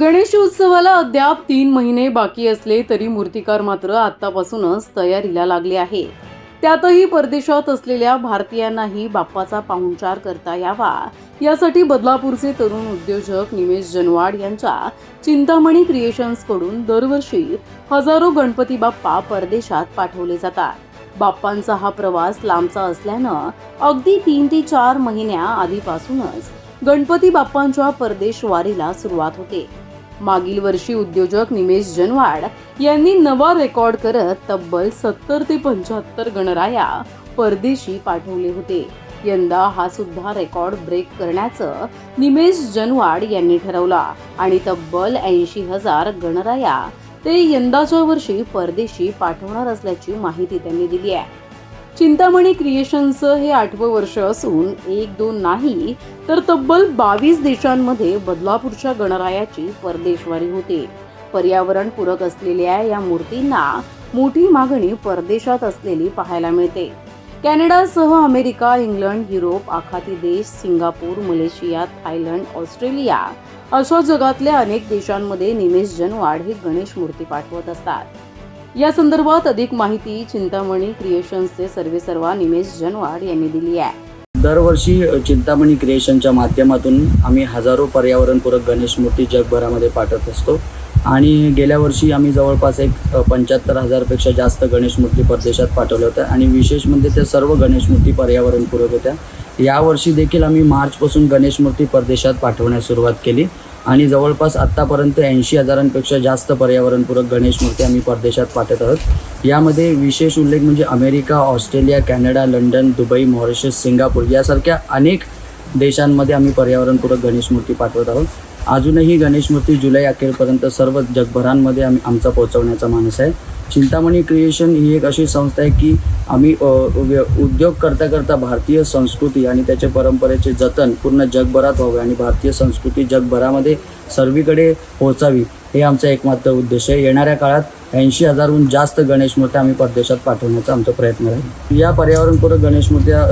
गणेश उत्सवाला अद्याप तीन महिने बाकी असले तरी मूर्तिकार मात्र आतापासूनच तयारीला लागले आहे. त्यातही परदेशात असलेल्या भारतीयांनाही बाप्पाचा पाहुणचार करता यावा. यासाठी बदलापूरचे तरुण उद्योजक निमेश जनवाड यांच्या चिंतामणी क्रिएशन्सकडून दरवर्षी हजारो गणपती बाप्पा परदेशात पाठवले जातात. बाप्पांचा हा प्रवास लांबचा असल्यानं अगदी तीन ते चार महिन्या आधीपासूनच गणपती बाप्पांच्या परदेश वारीला सुरुवात होते. मागील वर्षी उद्योजक निमेश जनवाड यांनी नवा रेकॉर्ड करत तब्बल सत्तर ते पंच्याहत्तर गणराया परदेशी पाठवले होते. यंदा हा सुद्धा रेकॉर्ड ब्रेक करण्याचं निमेश जनवाड यांनी ठरवला आणि तब्बल ऐंशी हजार गणराया ते यंदाच्या वर्षी परदेशी पाठवणार असल्याची माहिती त्यांनी दिली आहे. चिंतामणी क्रिएशनचं हे आठवं वर्ष असून एक दोन नाही तर तब्बल बावीस देशांमध्ये बदलापूरच्या गणरायाची परदेशवारी होते. पर्यावरण पूरक असलेल्या या मूर्तींना मोठी मागणी परदेशात असलेली पाहायला मिळते. कॅनडासह अमेरिका इंग्लंड युरोप आखाती देश सिंगापूर मलेशिया थायलंड ऑस्ट्रेलिया अशा जगातल्या अनेक देशांमध्ये निमेश जनवाड हे गणेश मूर्ती पाठवत असतात. या संदर्भात अधिक माहिती चिंतामणी क्रिएशन्सचे सर्वेसर्वा निमेश जनवाड यांनी दिली आहे. दरवर्षी चिंतामणी क्रिएशनच्या माध्यमातून आम्ही हजारो पर्यावरणपूरक गणेश मूर्ती जगभरामध्ये पाठवत असतो. आणि गेल्या वर्षी आम्ही जवळपास एक पंच्याहत्तर हजारपेक्षा जास्त गणेश मूर्ती परदेशात पाठवल्या होत्या आणि विशेष म्हणजे त्या सर्व गणेश मूर्ती पर्यावरणपूरक होत्या. यावर्षी देखील आम्ही मार्चपासून गणेश मूर्ती परदेशात पाठवण्यास सुरुवात केली. आणि जवळपास आत्तापर्यंत ऐंशी हजारांपेक्षा जास्त पर्यावरणपूरक गणेश मूर्ती आम्ही परदेशात पाठवत आहोत. यामध्ये विशेष उल्लेख म्हणजे America Australia Canada London Dubai Mauritius Singapore यासारख्या अनेक देशांमध्ये आम्ही पर्यावरणपूरक गणेश मूर्ती पाठवत आहोत. अजूनही गणेश मूर्ती जुलै अखेरपर्यंत सर्व जगभरांमध्ये आम्ही आमचा पोहोचवण्याचा मानस आहे. चिंतामणी क्रिएशन ही एक अशी संस्था आहे की आम्ही उद्योग करता करता भारतीय संस्कृती आणि त्याच्या परंपरेचे जतन पूर्ण जगभरात व्हावे आणि भारतीय संस्कृती जगभरामध्ये सर्वीकडे पोहोचावी हे आमचा एकमात्र उद्देश आहे. येणाऱ्या काळात ऐंशी हजारहून जास्त गणेश मूर्त्या आम्ही परदेशात पाठवण्याचा आमचा प्रयत्न राहील. या पर्यावरणपूरक गणेश मूर्त्या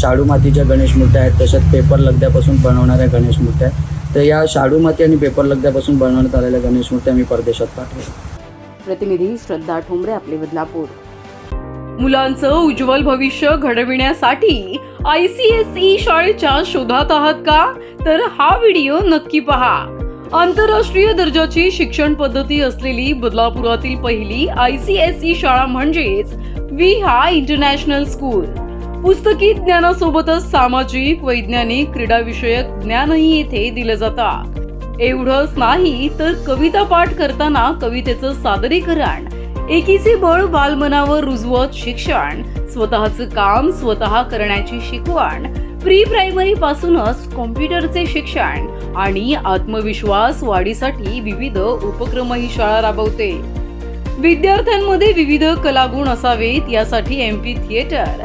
शाडू मातीच्या गणेश मूर्त्या आहेत तशाच पेपर लगद्यापासून बनवणाऱ्या गणेश मूर्त्या आहेत. तर या शाडू माती आणि पेपर लगद्यापासून बनवण्यात आलेल्या गणेश मूर्ती आम्ही परदेशात पाठवतो प्रतिनिधी श्रद्धा ठोंबरे आपले बदलापूर. मुलांचं उज्ज्वल भविष्य घडविण्यासाठी आय सी एस ई शाळेच्या शोधात आहात का? तर हा व्हिडिओ नक्की पहा. आंतरराष्ट्रीय दर्जाची शिक्षण पद्धती असलेली बदलापुरातील पहिली आय सी एस ई शाळा म्हणजेच विहा इंटरनॅशनल स्कूल. पुस्तकी ज्ञानासोबतच सामाजिक वैज्ञानिक क्रीडाविषयक ज्ञानही येथे दिलं जातं. एवढंच नाही तर कविता पाठ करताना कवितेचं सादरीकरण एकीचे बळ बालमनावर रुजवत शिक्षण स्वतःचं काम स्वतः करण्याची शिकवण प्री प्रायमरी पासूनच कॉम्प्युटरचे शिक्षण आणि आत्मविश्वास वाढीसाठी विविध उपक्रम ही शाळा राबवते. विद्यार्थ्यांमध्ये विविध कलागुण असावेत यासाठी M P theatre